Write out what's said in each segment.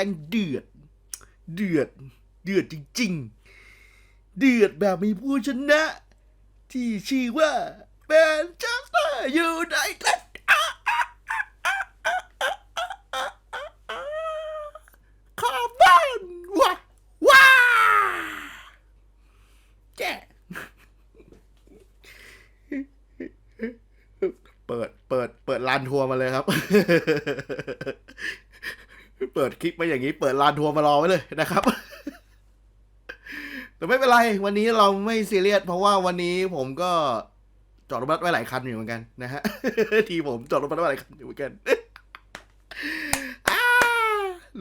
แดงเดือด เดือด เดือดจริง ๆ เดือดแบบมีผู้ชนะ ที่ชื่อว่าแมนเชสเตอร์ยูไนเต็ดขอบบ้านว้าว้าแกเปิด เปิด เปิดลานทัวร์มาเลยครับ ปิดคลิปมาอย่างนี้เปิดลานทัวร์มารอไว้เลยนะครับ แต่ไม่เป็นไร วันนี้เราไม่ซีเรียสเพราะว่าวันนี้ผมก็จอดรถบัสไว้หลายคันอยู่เหมือนกันนะฮะทีผมจอดรถบัสไว้หลายคันอยู่เหมือนกัน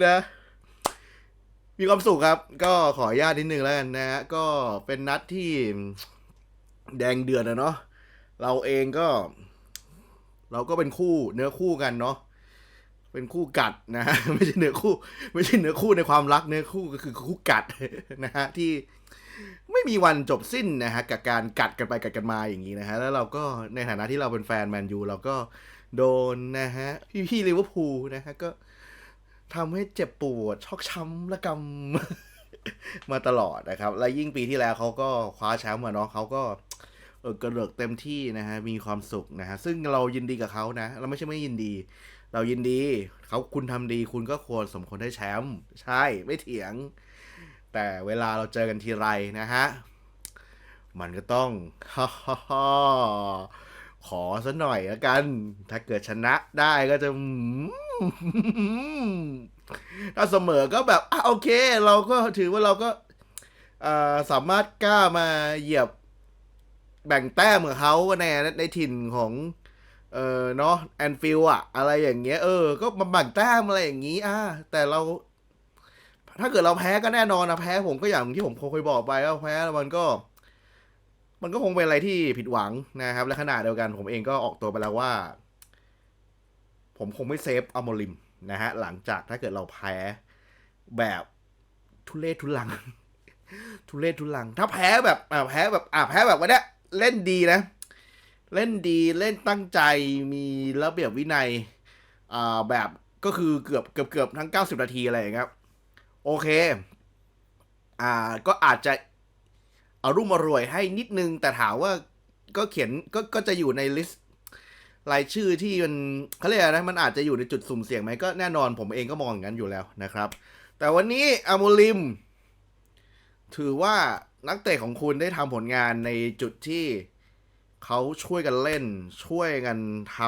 นะมีความสุขครับ ก็ขออนุญาตนิดนึงแล้วกันนะฮะก็เป็นนัดที่แดงเดือดอะเนาะเราเองก็ เราก็เป็นคู่เนื้อคู่กันเนาะ เป็นคู่กัดนะฮะไม่ใช่เนื้อคู่ ไม่ใช่เนื้อคู่ในความรักเนื้อคู่ก็คือคู่กัดนะฮะที่ไม่มีวันจบสิ้นนะฮะกับการกัดกันไปกัดกันมาอย่างนี้นะฮะแล้วเราก็ในฐานะที่เราเป็นแฟนแมนยูเราก็โดนนะฮะพี่พี่ลิเวอร์พูลนะฮะก็ทำให้เจ็บปวดชอกช้ำระกำมาตลอดนะครับ และยิ่งปีที่แล้วเขาก็คว้าแชมป์มาเนาะเขาก็เออกระเลิกเต็มที่นะฮะมีความสุขนะฮะซึ่งเรายินดีกับเขานะ เราไม่ใช่ไม่ยินดี เรายินดีเขาคุณทำดีคุณก็ควรสมควรได้แชมป์ใช่ไม่เถียง แต่เวลาเราเจอกันทีไรนะฮะ มันก็ต้องขอสัหน่อยละกัน ถ้าเกิดชนะได้ก็จะถ้าเสมอก็แบบอะโอเค เราก็ถือว่าเราก็สามารถกล้ามาเหยียบแบ่งแต้มกับเขาในในถิ่นของ เออเนาะแอนฟิลอะอะไรอย่างเงี้ยเออ ก็มาแบ่งแต้มอะไรอย่างงี้ อะแต่เรา ถ้าเกิดเราแพ้ก็แน่นอนนะแพ้ผมก็อย่างที่ผมเคยบอกไปว่าแพ้แล้วมันก็ มันก็คงเป็นอะไรที่ผิดหวังนะครับ และขณะเดียวกันผมเองก็ออกตัวไปแล้วว่า ผมคงไม่เซฟอัลโมริมนะฮะ หลังจากถ้าเกิดเราแพ้แบบทุเลศทุลัง ทุเลศทุลัง ถ้าแพ้แบบอ่าแพ้แบบอ่าแพ้แบบวันเนี้ยเล่นดีนะ เล่นดีเล่นตั้งใจมีระเบียบวินัยอ่าแบบก็คือเกือบเกือบเกือบทั้ง 90 นาทีอะไรอย่างเงี้ยครับโอเค อ่าก็อาจจะเอารุ่มมารวยให้นิดนึง แต่ถามว่าก็เขียนก็ก็จะอยู่ในลิสต์รายชื่อที่มันเขาเรียกอะไรนะมันอาจจะอยู่ในจุดสุ่มเสี่ยงไหมก็แน่นอนผมเองก็มองอย่างนั้นอยู่แล้วนะครับ แต่วันนี้อาโมลิม ถือว่านักเตะของคุณได้ทำผลงานในจุดที่ เขาช่วยกันเล่นช่วยกันท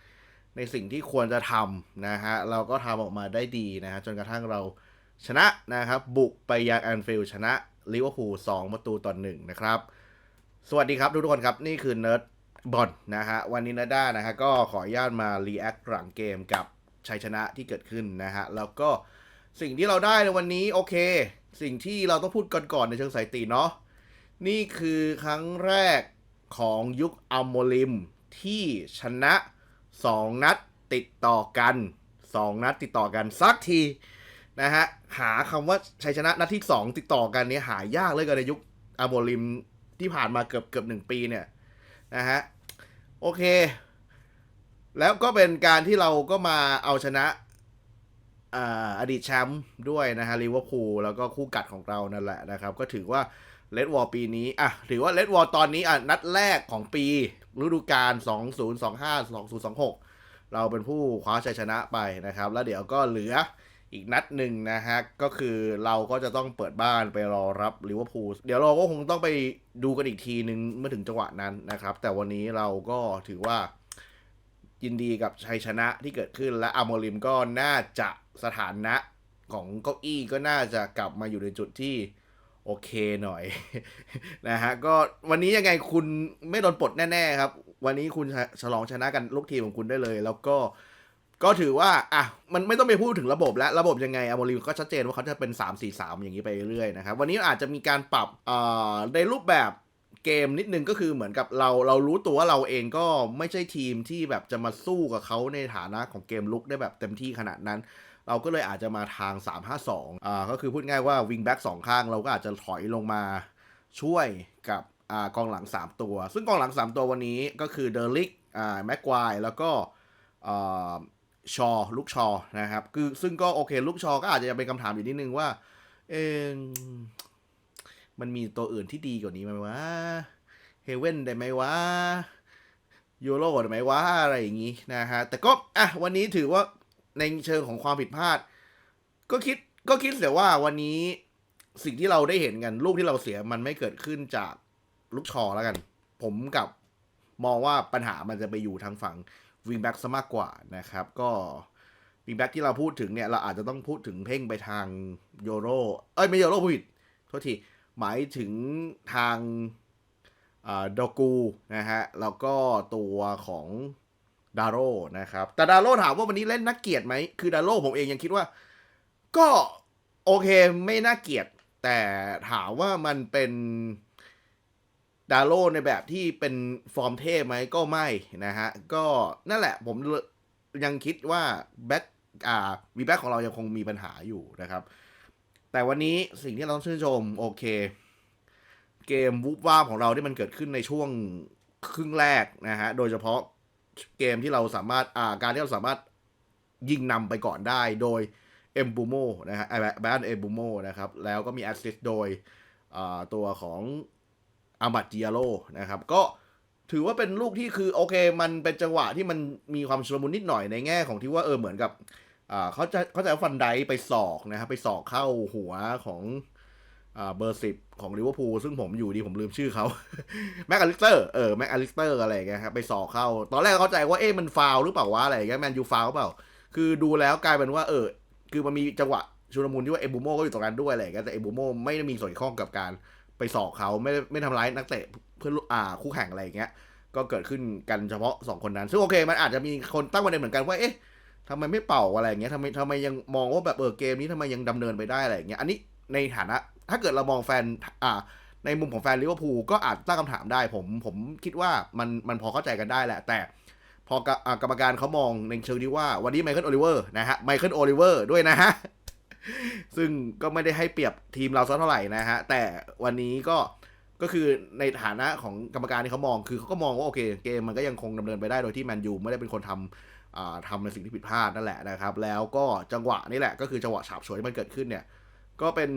ำในสิ่งที่ควรจะทำนะฮะ เราก็ทำออกมาได้ดีนะฮะ จนกระทั่งเราชนะนะครับ บุกไปยังแอนฟิลชนะลิเวอร์พูล2ประตูต่อหนึ่งนะครับ สวัสดีครับทุกคนครับนี่คือเนิร์ดบอลนะฮะ วันนี้เนร์ดด้านะฮะก็ขออนุญาตมารีแอคหลังเกมกับชัยชนะที่เกิดขึ้นนะฮะ แล้วก็สิ่งที่เราได้ในวันนี้โอเค สิ่งที่เราต้องพูดก่อนๆในเชิงสายตีเนาะนี่คือครั้งแรก ของยุคอัลโมลิมที่ชนะ 2 นัดติดต่อกัน 2 นัดติดต่อกันสักทีนะฮะหาคำว่าชัยชนะนัดที่ 2 ติดต่อกันเนี่ยหายากเลยกันในยุคอัลโมลิมที่ผ่านมาเกือบเกือบหนึ่งปีเนี่ยนะฮะโอเค แล้วก็เป็นการที่เราก็มาเอาชนะอ่าอดีตแชมป์ด้วยนะฮะลิเวอร์พูลแล้วก็คู่กัดของเรานั่นแหละนะครับ ก็ถือว่า เลดวอลปีนี้อะถือว่าเลดวอลตอนนี้อะนัดแรกของปี ฤดูกาล 2025 2026 เราเป็นผู้คว้าชัยชนะไปนะครับ แล้วเดี๋ยวก็เหลืออีกนัดหนึ่งนะฮะ ก็คือเราก็จะต้องเปิดบ้านไปรอรับลิเวอร์พูลเดี๋ยวเราก็คงต้องไปดูกันอีกทีหนึ่งเมื่อถึงจังหวะนั้นนะครับ แต่วันนี้เราก็ถือว่ายินดีกับชัยชนะที่เกิดขึ้นและอาโมริมก็น่าจะสถานะของเก้าอี้ก็น่าจะกลับมาอยู่ในจุดที่ โอเคหน่อยนะฮะก็วันนี้ยังไงคุณไม่โดนปลดแน่ ๆ ครับ วันนี้คุณฉลองชนะกันลูกทีมของคุณได้เลย แล้วก็ก็ถือว่าอะมันไม่ต้องไปพูดถึงระบบแล้ว ระบบยังไงอโมริมก็ชัดเจนว่าเขาจะเป็น 3 4 3 อย่างนี้ไปเรื่อยๆนะครับ วันนี้อาจจะมีการปรับอ่าในรูปแบบเกมนิดนึงก็คือเหมือนกับเราเรารู้ตัวว่าเราเองก็ไม่ใช่ทีมที่แบบจะมาสู้กับเขาในฐานะของเกมลุกได้แบบเต็มที่ขนาดนั้น เราก็เลยอาจจะมาทาง 3-5-2อ่าก็คือพูดง่ายว่าวิงแบ็กสองข้างเราก็อาจจะถอยลงมาช่วยกับอ่ากองหลัง 3 ตัว ซึ่งกองหลัง 3 ตัววันนี้ก็คือเดลิกอ่าแม็กควายแล้วก็อ่าชอลูกชอนะครับคือซึ่งก็โอเคลูกชอก็อาจจะเป็นคำถามอยู่นิดนึงว่าเออมันมีตัวอื่นที่ดีกว่านี้ไหมวะเฮเว่นได้ไหมวะยูโรได้ไหมวะอะไรอย่างงี้นะฮะแต่ก็อะวันนี้ถือว่า ในเชิงของความผิดพลาด ก็คิดก็คิดเสียว่าวันนี้สิ่งที่เราได้เห็นกัน ลูกที่เราเสียมันไม่เกิดขึ้นจากลูกชอแล้วกัน ผมกับมองว่าปัญหามันจะไปอยู่ทางฝั่งวิงแบ็กซะมากกว่านะครับ ก็วิงแบ็กที่เราพูดถึงเนี่ย เราอาจจะต้องพูดถึงเพ่งไปทางโยโรเอ้ยไม่โยโรพูดผิดโทษทีหมายถึงทางดอกูนะฮะ แล้วก็ตัวของ ดาโรนะครับ แต่ดาโรถามว่าวันนี้เล่นนักเกียรติไหมคือดาโรผมเองยังคิดว่า ก็โอเคไม่น่าเกลียด แต่ถามว่ามันเป็นดาโลในแบบที่เป็นฟอร์มเทพไหมก็ไม่นะฮะ ก็นั่นแหละผมยังคิดว่าแบ็คอ่าวีแบ็คของเรายังคงมีปัญหาอยู่นะครับ แต่วันนี้สิ่งที่เราต้องชื่นชมโอเค เกมวูบว่าของเราที่มันเกิดขึ้นในช่วงครึ่งแรกนะฮะ โดยเฉพาะ เกมที่เราสามารถอ่าการที่เราสามารถยิงนำไปก่อนได้โดยเอมบูโมนะฮะแบนเอมบูโมนะครับ แล้วก็มีแอสซิสโดยตัวของอามัดจิอาโลนะครับ ก็ถือว่าเป็นลูกที่คือโอเค มันเป็นจังหวะที่มันมีความชุลมุนนิดหน่อยในแง่ของที่ว่าเออเหมือนกับเขาจะเขาจะฟันไดไปสอกนะครับไปสอกเข้าหัวของ เบอร์สิบของลิเวอร์พูลซึ่งผมอยู่ดีผมลืมชื่อเขาแม็กอลิสเตอร์เออแม็กอลิสเตอร์อะไรเงี้ยครับไปสอกเข้า ตอนแรกเข้าใจว่าเอ๊ะมันฟาวหรือเปล่าวะอะไรเงี้ยแมนยูฟาวเปล่า คือดูแล้วกลายเป็นว่า เออ คือมันมีจังหวะชุลมุนที่ว่าเอบูโมก็อยู่ตรงนั้นด้วยอะไรเงี้ยแต่เอบูโมไม่ได้มีส่วนข้องกับการไปสอกเขาไม่ไม่ทำร้ายนักเตะเพื่อนอ่าคู่แข่งอะไรเงี้ยก็เกิดขึ้นกันเฉพาะ 2 คนนั้น ซึ่งโอเค มันอาจจะมีคนตั้งประเด็นเหมือนกันว่า เอ๊ะทำไมไม่เป่าอะไรอย่างเงี้ยทำไมทำไมยังมองว่าแบบเออเกมนี้ทำไมยังดำเนินไปได้อะไรอย่างเงี้ย อันนี้ในฐานะ ถ้าเกิดเรามองแฟนอ่าในมุมของแฟนลิเวอร์พูลก็อาจตั้งคำถามได้ผมผมคิดว่ามันมันพอเข้าใจกันได้แหละ แต่พอกรรมการเขามองในเชิงที่ว่าวันนี้ไมเคิลโอลิเวอร์นะฮะไมเคิลโอลิเวอร์ด้วยนะฮะ ซึ่งก็ไม่ได้ให้เปรียบทีมเราสักเท่าไหร่นะฮะ แต่วันนี้ก็ก็คือในฐานะของกรรมการที่เขามองคือเขาก็มองว่าโอเคเกมมันก็ยังคงดำเนินไปได้โดยที่แมนยูไม่ได้เป็นคนทำทำในสิ่งที่ผิดพลาดนั่นแหละนะครับ แล้วก็จังหวะนี่แหละก็คือจังหวะฉาบฉวยที่มันเกิดขึ้นเนี่ย ก็เป็น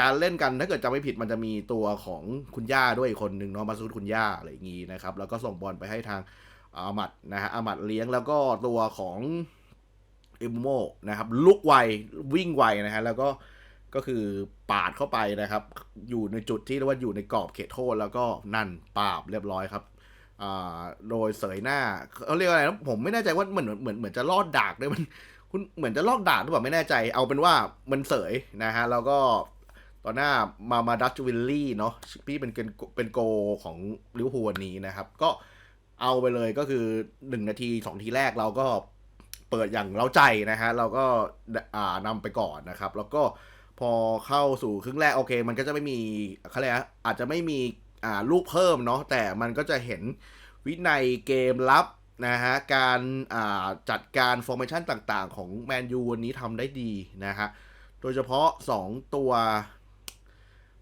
การเล่นกันถ้าเกิดจำไม่ผิดมันจะมีตัวของคุณย่าด้วยคนหนึ่งเนาะมาซูดคุณย่าอะไรอย่างงี้นะครับ แล้วก็ส่งบอลไปให้ทางอามัดนะฮะอามัดเลี้ยงแล้วก็ตัวของเอมโมนะครับลุกไววิ่งไวนะฮะแล้วก็ก็คือปาดเข้าไปนะครับ อยู่ในจุดที่เรียกว่าอยู่ในกรอบเขตโทษแล้วก็นั่นปาบเรียบร้อยครับอ่าโดยเสยหน้าเขาเรียกอะไรนะผมไม่แน่ใจว่าเหมือนเหมือนเหมือนจะลอดดากด้วยมัน คุณเหมือนจะลอกด่ากหรือเปล่าไม่แน่ใจ เอาเป็นว่ามันเสยนะฮะ แล้วก็ตอนหน้ามามาดัชวิลลี่เนาะพี่เป็นเป็นโกของลิวพูวันนี้นะครับ ก็เอาไปเลยก็คือหนึ่งนาทีสองทีแรกเราก็เปิดอย่างเราใจนะฮะ เราก็อ่านำไปก่อนนะครับ แล้วก็พอเข้าสู่ครึ่งแรกโอเค มันก็จะไม่มีเขาเรียกอาจจะไม่มีอ่าลูกเพิ่มเนาะแต่มันก็จะเห็นวินัยเกมรับ นะฮะการจัดการฟอร์เมชันต่างๆ ของแมนยูวันนี้ทำได้ดีนะฮะโดยเฉพาะ 2 ตัว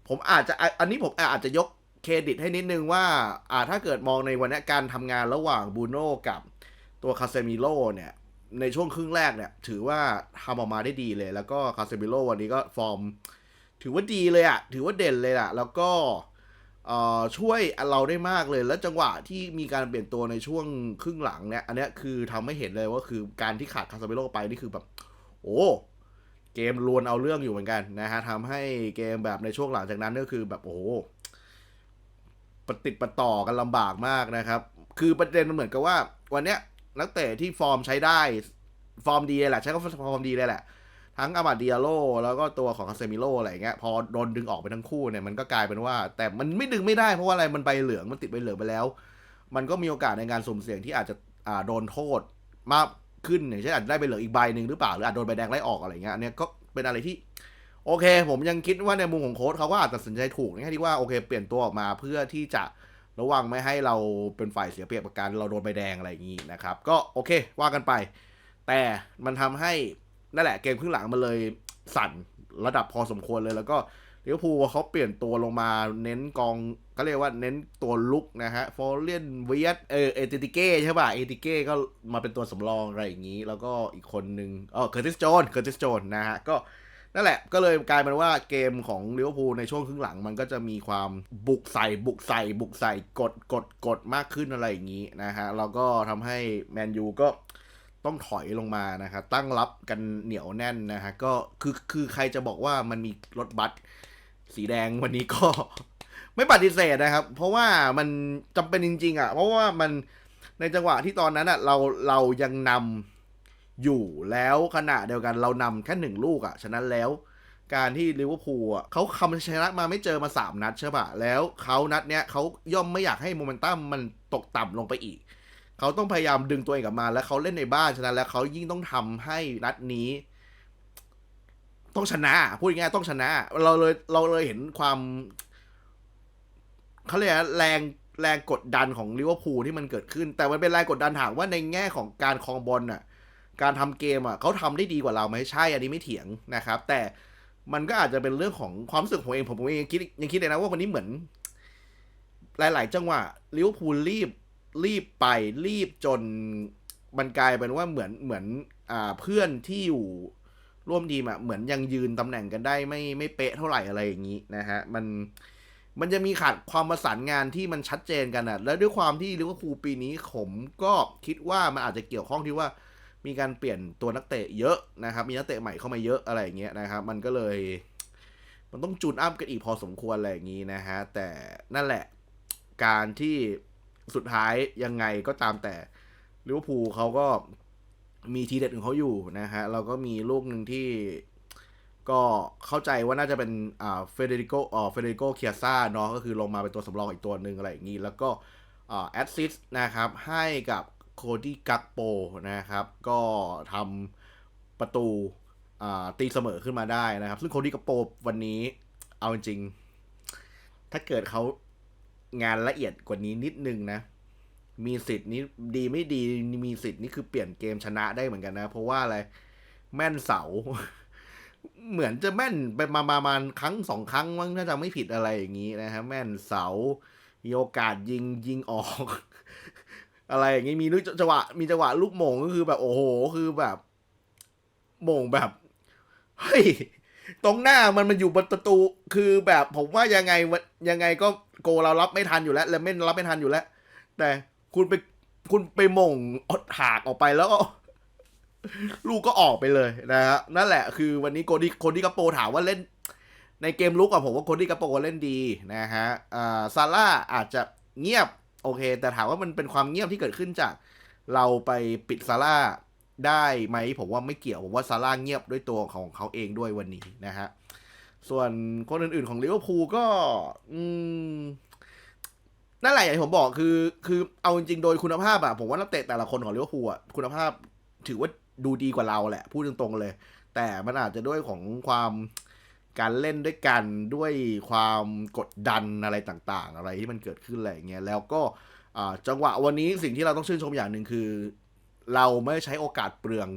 ผมอาจจะอันนี้ผมอาจจะยกเครดิตให้นิดนึงว่าอ่าถ้าเกิดมองในวันนี้การทำงานระหว่างบูโน่กับตัวคาเซมิโลเนี่ย ในช่วงครึ่งแรกเนี่ย ถือว่าทำออกมาได้ดีเลย แล้วก็คาเซมิโลวันนี้ก็ฟอร์ม ถือว่าดีเลยอะถือว่าเด่นเลยอะแล้วก็ ช่วยเราได้มากเลย แล้วจังหวะที่มีการเปลี่ยนตัวในช่วงครึ่งหลังเนี่ย อันนี้คือทำให้เห็นเลยว่าคือการที่ขาดคาเซมิโลไปนี่คือแบบ โอ้เกมลวนเอาเรื่องอยู่เหมือนกันนะฮะทำให้เกมแบบในช่วงหลังจากนั้นก็คือแบบโอ้ปฏิดปต่อกันลำบากมากนะครับ คือประเด็นมันเหมือนกับว่า วันเนี้ยนักเตะที่ฟอร์มใช้ได้ ฟอร์มดีแหละใช้ก็ฟอร์มดีเลยแหละ ทั้งอามาดิอาโลแล้วก็ตัวของคาเซมิโลอะไรเงี้ยพอโดนดึงออกไปทั้งคู่เนี่ยมันก็กลายเป็นว่า แต่มันไม่ดึงไม่ได้เพราะว่าอะไรมันใบเหลืองมันติดใบเหลืองไปแล้ว มันก็มีโอกาสในการสุ่มเสี่ยงที่อาจจะอ่าโดนโทษมากขึ้นอย่างเช่นอาจจะได้ใบเหลืองอีกใบหนึ่งหรือเปล่าหรืออาจโดนใบแดงไล่ออกอะไรเงี้ยอันนี้ก็เป็นอะไรที่โอเค ผมยังคิดว่าในมุมของโค้ชเขาก็อาจจะตัดสินใจถูกแค่ที่ว่าโอเค เปลี่ยนตัวออกมาเพื่อที่จะระวังไม่ให้เราเป็นฝ่ายเสียเปรียบกับการเราโดนใบแดงอะไรอย่างนี้นะครับ ก็โอเคว่ากันไป แต่มันทำให้ นั่นแหละเกมครึ่งหลังมันเลยสั่นระดับพอสมควรเลยแล้วก็ลิเวอร์พูลเขาเปลี่ยนตัวลงมาเน้นกองก็เรียกว่าเน้นตัวลุกนะฮะฟอร์เลียนเวียตเออเอติติเก้ใช่ป่ะเอติเก้ก็มาเป็นตัวสำรองอะไรอย่างนี้ แล้วก็อีกคนนึงอ๋อเคอร์ติสโจนเคอร์ติสโจนนะฮะก็นั่นแหละก็เลยกลายเป็นว่าเกมของลิเวอร์พูลในช่วงครึ่งหลังมันก็จะมีความบุกใส่บุกใส่บุกใส่กดกดกดมากขึ้นอะไรอย่างนี้นะฮะแล้วก็ทำให้แมนยูก็ ต้องถอยลงมานะครับตั้งรับกันเหนียวแน่นนะฮะก็คือคือใครจะบอกว่ามันมีรถบัสสีแดงวันนี้ก็ ไม่ปฏิเสธนะครับ เพราะว่ามันจำเป็นจริง ๆ อะ เพราะว่ามันในจังหวะที่ตอนนั้นอะเราเรายังนำอยู่แล้วขณะเดียวกันเรานำแค่หนึ่งลูกอะฉะนั้นแล้วการที่ลิเวอร์พูลอะเขาคำชนะมาไม่เจอมาสามนัดใช่ปะแล้วเขานัดเนี้ยเขาย่อมไม่อยากให้โมเมนตัมมันตกต่ำลงไปอีก เขาต้องพยายามดึงตัวเองกลับมา แล้วเขาเล่นในบ้านฉะนั้นแล้วเขายิ่งต้องทำให้นัดนี้ ต้องชนะ พูดง่ายๆต้องชนะ เราเลยเราเลยเห็นความเขาเรียกอะไรแรงแรงกดดันของลิเวอร์พูลที่มันเกิดขึ้น แต่มันเป็นแรงกดดันถามว่าในแง่ของการครองบอลน่ะ การทำเกมอะเขาทำได้ดีกว่าเราไหมใช่ อันนี้ไม่เถียงนะครับ แต่มันก็อาจจะเป็นเรื่องของความรู้สึกของผมเองผมผมเองยังคิดยังคิดเลยนะว่าวันนี้เหมือน หลาย ๆ จังหวะลิเวอร์พูลรีบ รีบไปรีบจนมันกลายเป็นว่าเหมือนเหมือนอ่าเพื่อนที่อยู่ร่วมทีมอะเหมือนยังยืนตำแหน่งกันได้ไม่ไม่เป๊ะเท่าไหร่อะไรอย่างนี้นะฮะมันมันจะมีขาดความประสานงานที่มันชัดเจนกันอะแล้วด้วยความที่ลิเวอร์พูลปีนี้ผมก็คิดว่ามันอาจจะเกี่ยวข้องที่ว่ามีการเปลี่ยนตัวนักเตะเยอะนะครับ มีนักเตะใหม่เข้ามาเยอะอะไรอย่างเงี้ยนะครับ มันก็เลย มันต้องจูนอัพกันอีกพอสมควรอะไรอย่างงี้นะฮะแต่นั่นแหละการที่ สุดท้ายยังไงก็ตามแต่ลิเวอร์พูลเขาก็มีทีเด็ดของเขาอยู่นะฮะเราก็มีลูกหนึ่งที่ก็เข้าใจว่าน่าจะเป็นอ่าเฟเดริโกอ่าเฟเดริโกเคียซ่าเนาะก็คือลงมาเป็นตัวสำรองอีกตัวหนึ่งอะไรอย่างนี้ แล้วก็อ่าแอดซิสนะครับ ให้กับโคดี้กักโปนะครับ ก็ทำประตูอ่าตีเสมอขึ้นมาได้นะครับ ซึ่งโคดี้กักโปวันนี้เอาจริง ถ้าเกิดเขา งานละเอียดกว่านี้นิดนึงนะ มีสิทธิ์นี้ดีไม่ดีมีสิทธิ์นี่คือเปลี่ยนเกมชนะได้เหมือนกันนะ เพราะว่าอะไร แม่นเสา เหมือนจะแม่นไปมามามาครั้งสองครั้งมั้งถ้าจำไม่ผิดอะไรอย่างนี้นะฮะแม่นเสามีโอกาสยิงยิงออก อะไรอย่างนี้มีลูกจังหวะมีจังหวะลูกโมงก็คือแบบโอ้โห คือแบบโมงแบบเฮ้ย ตรงหน้ามันมันอยู่บนประตูคือแบบผมว่ายังไงวะยังไงก็โกเรารับไม่ทันอยู่แล้วแล้วไม่รับไม่ทันอยู่แล้ว แต่คุณไปคุณไปมงอดหากออกไปแล้วก็ลูกก็ออกไปเลยนะฮะนั่นแหละคือวันนี้โคดี้โคดี้กาโปถามว่าเล่น ในเกมลุกอะผมว่าโคดี้กาโปเล่นดีนะฮะอ่าซาร่าอาจจะเงียบโอเค แต่ถามว่ามันเป็นความเงียบที่เกิดขึ้นจาก เราไปปิดซาร่า ได้ไหมผมว่าไม่เกี่ยว ผมว่าซาร่าเงียบด้วยตัวของเขาเองด้วยวันนี้นะฮะ ส่วนคนอื่นๆของลิเวอร์พูลก็อืมนั่นแหละอย่างที่ผมบอกคือ คือเอาจริงๆโดยคุณภาพอะผมว่านักเตะแต่ละคนของลิเวอร์พูลอะคุณภาพถือว่าดูดีกว่าเราแหละ พูดตรงๆเลย แต่มันอาจจะด้วยของความการเล่นด้วยกันด้วยความกดดันอะไรต่างๆ อะไรที่มันเกิดขึ้นอะไรอย่างเงี้ยแล้วก็จังหวะวันนี้สิ่งที่เราต้องชื่นชมอย่างหนึ่งคือ เราไม่ใช้โอกาสเปลือง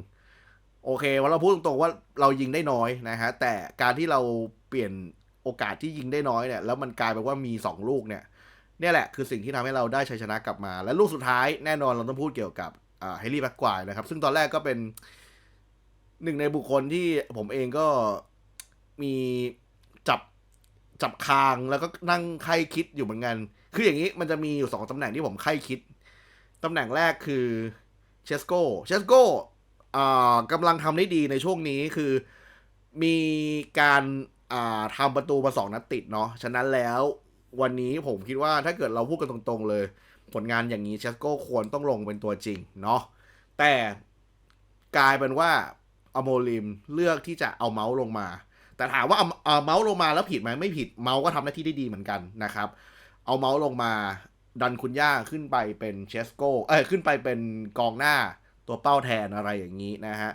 โอเคว่าเราพูดตรงๆว่าเรายิงได้น้อยนะฮะแต่การที่เราเปลี่ยนโอกาสที่ยิงได้น้อยเนี่ยแล้วมันกลายเป็นว่ามีสองลูกเนี่ยเนี่ยแหละคือสิ่งที่ทำให้เราได้ชัยชนะกลับมา และลูกสุดท้ายแน่นอนเราต้องพูดเกี่ยวกับเฮลี่แบ็กควายนะครับ ซึ่งตอนแรกก็เป็นหนึ่งในบุคคลที่ผมเองก็มีจับจับคางแล้วก็นั่งไข้คิดอยู่เหมือนกัน คืออย่างนี้มันจะมีอยู่สองตำแหน่งที่ผมไข้คิด ตำแหน่งแรกคือ เชสโกเชสโกอ่ากำลังทำได้ดีในช่วงนี้คือมีการอ่าทำประตูมาสองนัดติดเนาะ ฉะนั้นแล้ววันนี้ผมคิดว่าถ้าเกิดเราพูดกันตรงๆเลย ผลงานอย่างนี้เชสโกควรต้องลงเป็นตัวจริงเนาะ แต่กลายเป็นว่าอโมลิมเลือกที่จะเอาเมาส์ลงมา แต่ถามว่าเอาเอเมาส์ลงมาแล้วผิดไหมไม่ผิดเมาส์ก็ทำหน้าที่ได้ดีเหมือนกันนะครับ เอาเมาส์ลงมา ดันคุณย่าขึ้นไปเป็นเชสโกเอ้ยขึ้นไปเป็นกองหน้าตัวเป้าแทนอะไรอย่างนี้นะฮะ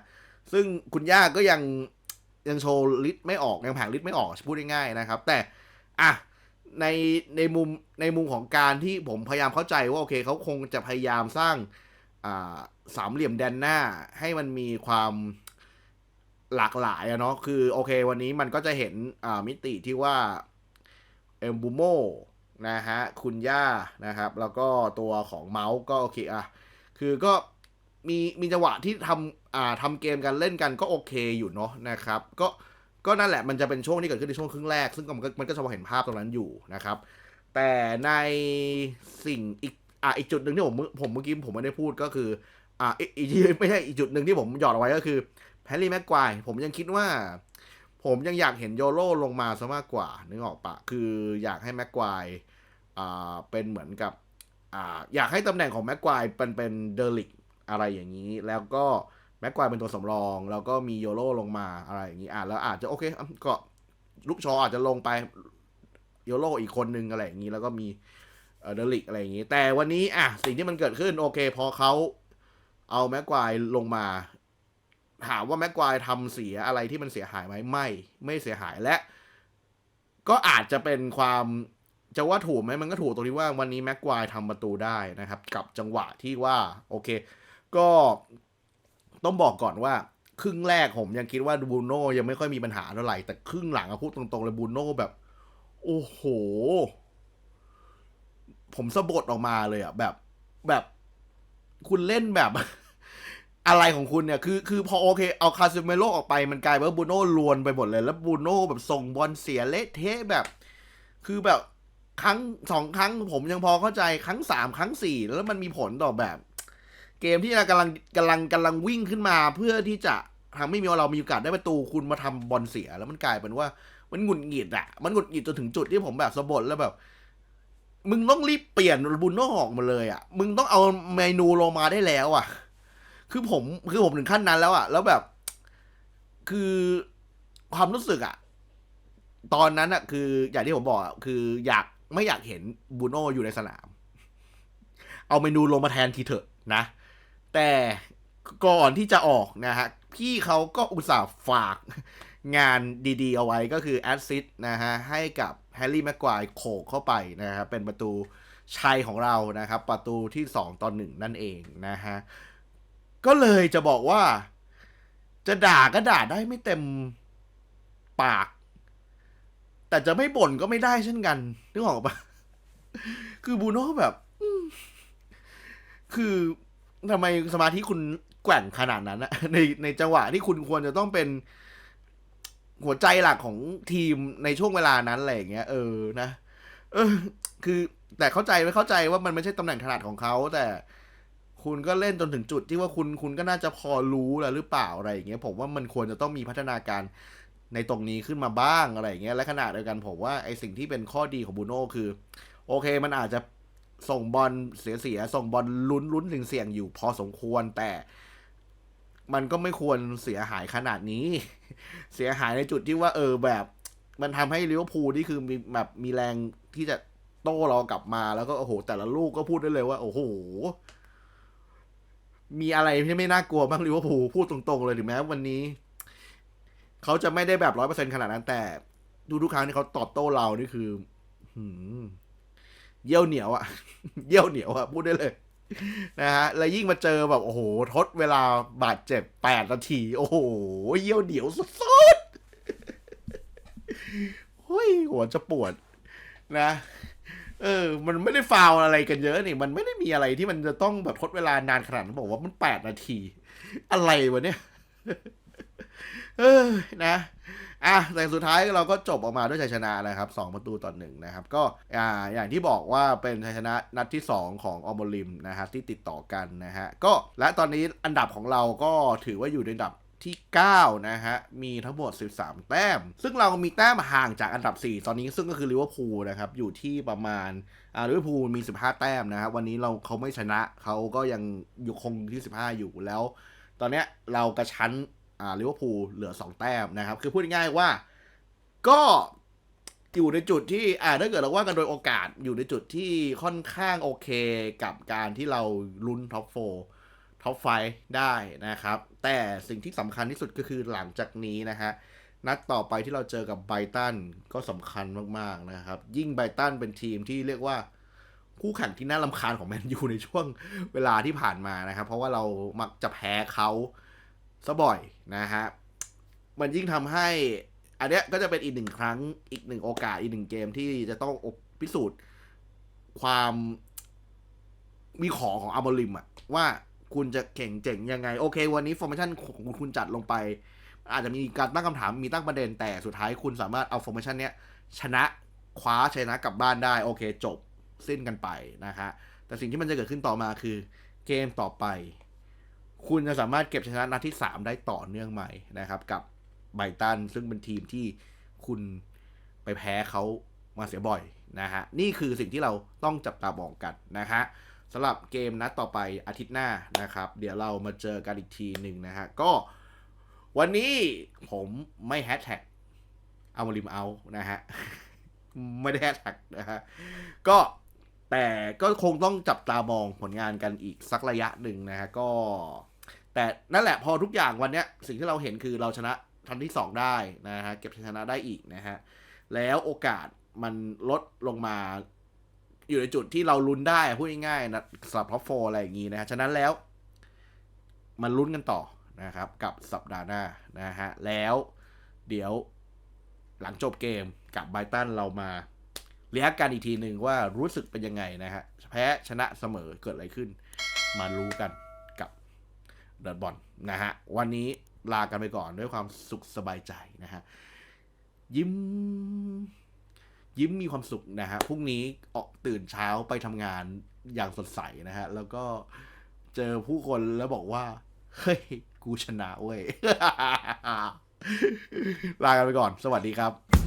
ซึ่งคุณย่าก็ยังยังโชว์ลิสไม่ออกยังแผงลิสไม่ออกพูดง่ายๆนะครับ แต่อะในในมุมในมุมของการที่ผมพยายามเข้าใจว่าโอเคเขาคงจะพยายามสร้างอ่าสามเหลี่ยมแดนหน้าให้มันมีความหลากหลายอะเนาะคือโอเค วันนี้มันก็จะเห็นอ่ามิติที่ว่าเอมบูโม นะฮะคุณย่านะครับ แล้วก็ตัวของเมาส์ก็โอเคอะคือก็มีมีจังหวะที่ทำอ่าทำเกมกันเล่นกันก็โอเคอยู่เนาะนะครับ ก็ก็นั่นแหละมันจะเป็นช่วงที่เกิดขึ้นในช่วงครึ่งแรก ซึ่งมันก็มันก็จะพอเห็นภาพตรงนั้นอยู่นะครับ แต่ในสิ่งอีกอะอีกจุดหนึ่งที่ผมผมเมื่อกี้ผมไม่ได้พูดก็คืออ่าอีกอีกที่ไม่ใช่อีกจุดหนึ่งที่ผมหยอดเอาไว้ก็คือแพร์รี่แม็กควายผมยังคิดว่า ผมยังอยากเห็นโยโร่ลงมาซะมากกว่านึกออกปะคืออยากให้แม็กควาย เป็นเหมือนกับออยากให้ตำแหน่งของแม็กควายเป็นเป็นเดลิกอะไรอย่างนี้ แล้วก็แม็กควายเป็นตัวสำรอง แล้วก็มีโยโร่ลงมาอะไรอย่างนี้อะแล้วอาจจะโอเคก็ลูกชออาจจะลงไปโยโร่อีกคนนึงอะไรอย่างนี้ แล้วก็มีเดลิกอะไรอย่างนี้ แต่วันนี้อะสิ่งที่มันเกิดขึ้นโอเค พอเขาเอาแม็กควายลงมาถามว่าแม็กควายทำเสียอะไรที่มันเสียหายไหมไม่ ไม่เสียหายและ ก็อาจจะเป็นความ จะว่าถูกไหมมันก็ถูกตรงที่ว่าวันนี้แม็กควายทำประตูได้นะครับ กับจังหวะที่ว่า โอเค ก็ต้องบอกก่อนว่า ครึ่งแรกผมยังคิดว่าบูโน่ยังไม่ค่อยมีปัญหาเท่าไหร่ แต่ครึ่งหลังอะพูดตรงๆเลยบูโน่แบบ โอ้โห ผมสะบดออกมาเลยอะแบบแบบคุณเล่นแบบอะไรของคุณเนี่ย คือ คือพอโอเค เอาคาซิเมโลออกไป มันกลายเป็นบูโน่ลวนไปหมดเลย แล้วบูโน่แบบส่งบอลเสียเละเทะแบบ คือแบบ ครั้งสองครั้งผมยังพอเข้าใจครั้งสามครั้งสี่แล้วมันมีผลต่อแบบ เกมที่เรากำลังกำลังกำลังวิ่งขึ้นมาเพื่อที่จะทำให้มีเรามีโอกาสได้ประตูคุณมาทำบอลเสีย แล้วมันกลายเป็นว่ามันหงุดหงิดอะมันหงุดหงิดจนถึงจุดที่ผมแบบสะบัดแล้วแบบ มึงต้องรีบเปลี่ยนบูโน่ออกมาเลยอะมึงต้องเอาเมนูลงมาได้แล้วอะคือผมคือผมถึงขั้นนั้นแล้วอะแล้วแบบ คือความรู้สึกอะตอนนั้นอะคืออย่างที่ผมบอกอะคืออยาก ไม่อยากเห็นบูโน่อยู่ในสนาม เอาเมนูลงมาแทนทีเถอะนะ แต่ก่อนที่จะออกนะฮะ พี่เขาก็อุตส่าห์ฝากงานดีๆ เอาไว้ก็คือแอดซิดนะฮะ ให้กับแฮร์รี่แม็กควายโขกเข้าไปนะฮะ เป็นประตูชัยของเรานะครับ ประตูที่ 2ต่อหนึ่งนั่นเองนะฮะ ก็เลยจะบอกว่า จะด่าก็ด่าได้ไม่เต็มปาก แต่จะไม่บ่นก็ไม่ได้เช่นกันนึกออกปะคือบูโน่แบบคือทำไมสมาธิคุณแกว่งขนาดนั้นอะในในจังหวะที่คุณควรจะต้องเป็นหัวใจหลักของทีมในช่วงเวลานั้นอะไรอย่างเงี้ย เออนะเออ คือแต่เข้าใจไม่เข้าใจว่ามันไม่ใช่ตำแหน่งถนัดของเขา แต่คุณก็เล่นจนถึงจุดที่ว่าคุณคุณก็น่าจะพอรู้แล้วหรือเปล่าอะไรอย่างเงี้ยผมว่ามันควรจะต้องมีพัฒนาการ ในตรงนี้ขึ้นมาบ้างอะไรอย่างเงี้ยและขณะเดียวกันผมว่าไอสิ่งที่เป็นข้อดีของบูโน่คือ โอเคมันอาจจะส่งบอลเสียๆส่งบอลลุ้นลุ้นเสี่ยงๆอยู่พอสมควรแต่ มันก็ไม่ควรเสียหายขนาดนี้ เสียหายในจุดที่ว่า เออแบบ มันทำให้ลิเวอร์พูลที่คือมีแบบมีแรงที่จะโต้เรากลับมาแล้วก็โอ้โห แต่ละลูกก็พูดได้เลยว่า โอ้โห มีอะไรที่ไม่น่ากลัวบ้างลิเวอร์พูลพูดตรงๆเลยถึงแม้วันนี้ เขาจะไม่ได้แบบร้อยเปอร์เซ็นขนาดนั้น แต่ดูทุกครั้งที่เขาตอบโต้เรานี่คือเยี่ยวเหนียวอะเยี่ยวเหนียวอะพูดได้เลย นะฮะแล้วยิ่งมาเจอแบบโอ้โหทดเวลาบาดเจ็บแปดนาที โอ้โหเยี่ยวเหนียวสุดๆเฮ้ยหัวจะปวด นะเออ มันไม่ได้ฟาวอะไรกันเยอะนี่ มันไม่ได้มีอะไรที่มันจะต้องแบบทดเวลานานขนาดนั้นบอกว่ามันแปดนาที อะไรวะเนี่ย เออนะอะแต่สุดท้ายเราก็จบออกมาด้วยชัยชนะนะครับสองประตูต่อหนึ่งนะครับ ก็อ่าอย่างที่บอกว่าเป็นชัยชนะนัดที่ 2 ของออมลิมนะฮะที่ติดต่อกันนะฮะก็และตอนนี้อันดับของเราก็ถือว่าอยู่ในอันดับที่ 9 นะฮะ มีทั้งหมด 13 แต้ม ซึ่งเรามีแต้มห่างจากอันดับ 4 ตอนนี้ซึ่งก็คือลิเวอร์พูลนะครับ อยู่ที่ประมาณอ่าลิเวอร์พูลมี 15 แต้มนะฮะ วันนี้เราเขาไม่ชนะเขาก็ยังอยู่คงที่ 15 อยู่แล้ว ตอนเนี้ยเรากระชั้น อ่าลิเวอร์พูลเหลือ 2 แต้มนะครับ คือพูดง่ายๆว่า ก็อยู่ในจุดที่อ่าถ้าเกิดเราว่ากันโดยโอกาสอยู่ในจุดที่ค่อนข้างโอเคกับการที่เราลุ้นท็อปโฟท็อปไฟได้นะครับ แต่สิ่งที่สำคัญที่สุดก็คือหลังจากนี้นะฮะนัดต่อไปที่เราเจอกับไบตันก็สำคัญมากๆนะครับ ยิ่งไบตันเป็นทีมที่เรียกว่าคู่แข่งที่น่าลำคาญของแมนยูในช่วงเวลาที่ผ่านมานะครับ เพราะว่าเรามักจะแพ้เขา ซะบ่อยนะฮะ มันยิ่งทำให้ อันเนี้ยก็จะเป็นอีกหนึ่งครั้งอีกหนึ่งโอกาสอีกหนึ่งเกมที่จะต้องพิสูจน์ความมีของของอัลบริมอะว่าคุณจะเก่งเจ๋งยังไง โอเค วันนี้ฟอร์มชันของคุณจัดลงไป อาจจะมีการตั้งคำถามมีตั้งประเด็นแต่สุดท้ายคุณสามารถเอาฟอร์มชันเนี้ยชนะคว้าชนะกลับบ้านได้ โอเค จบสิ้นกันไปนะฮะแต่สิ่งที่มันจะเกิดขึ้นต่อมาคือเกมต่อไป คุณจะสามารถเก็บชนะนัดที่ 3 ได้ต่อเนื่องใหม่นะครับ กับไบตันซึ่งเป็นทีมที่คุณไปแพ้เขามาเสียบ่อยนะฮะนี่คือสิ่งที่เราต้องจับตามองกันนะฮะสำหรับเกมนัดต่อไปอาทิตย์หน้านะครับ เดี๋ยวเรามาเจอกันอีกทีหนึ่งนะฮะก็วันนี้ผมไม่แฮชแท็กเอามาริมเอานะฮะไม่ได้แฮชแท็กนะฮะก็แต่ก็คงต้องจับตามองผลงานกันอีกสักระยะหนึ่งนะฮะก็ แต่นั่นแหละพอทุกอย่างวันนี้สิ่งที่เราเห็นคือเราชนะทันที่ 2 ได้นะฮะเก็บชัยชนะได้อีกนะฮะแล้วโอกาสมันลดลงมาอยู่ในจุดที่เราลุ้นได้พูดง่ายๆนะสำหรับท็อปโฟอะไรอย่างนี้นะฮะฉะนั้นแล้ว มันลุ้นกันต่อนะครับ กับสัปดาห์หน้านะฮะแล้วเดี๋ยวหลังจบเกมกับไบตันเรามาเรียกกันอีกทีหนึ่งว่ารู้สึกเป็นยังไงนะฮะแพ้ชนะเสมอเกิดอะไรขึ้น มารู้กัน ดินบอลนะฮะ วันนี้ลากันไปก่อนด้วยความสุขสบายใจนะฮะ ยิ้ม ยิ้มมีความสุขนะฮะพรุ่งนี้ออกตื่นเช้าไปทำงานอย่างสดใสนะฮะ แล้วก็เจอผู้คนแล้วบอกว่า เฮ้ย กูชนะเว้ย ลากันไปก่อน สวัสดีครับ